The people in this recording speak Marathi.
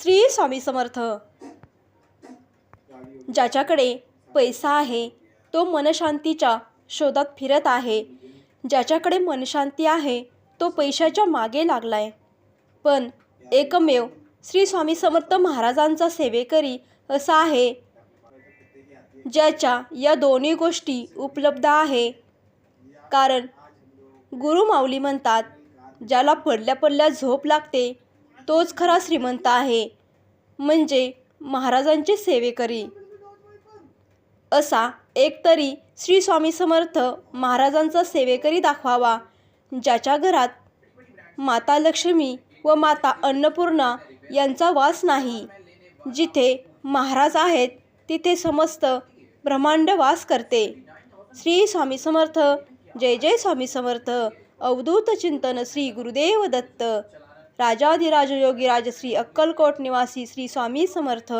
श्री स्वामी समर्थ. ज्याच्याकडे पैसा आहे तो मनशांतीच्या शोधात फिरत आहे. ज्याच्याकडे मनशांती आहे तो पैशाच्या मागे लागलाय. पण एकमेव श्री स्वामी समर्थ महाराजांचा सेवेकरी असा आहे ज्याच्या या दोन्ही गोष्टी उपलब्ध आहे. कारण गुरु माऊली म्हणतात ज्याला पडल्या पडल्या झोप लागते तोच खरा श्रीमंत आहे. म्हणजे महाराजांचे सेवेकरी. असा एकतरी श्री स्वामी समर्थ महाराजांचा सेवेकरी दाखवावा ज्याच्या घरात माता लक्ष्मी व माता अन्नपूर्णा यांचा वास नाही. जिथे महाराज आहेत तिथे समस्त ब्रह्मांड वास करते. श्री स्वामी समर्थ जय जय स्वामी समर्थ अवधूत चिंतन श्री गुरुदेव दत्त. राजाधिराज योगीराज श्री अक्कलकोट निवासी श्री स्वामी समर्थ.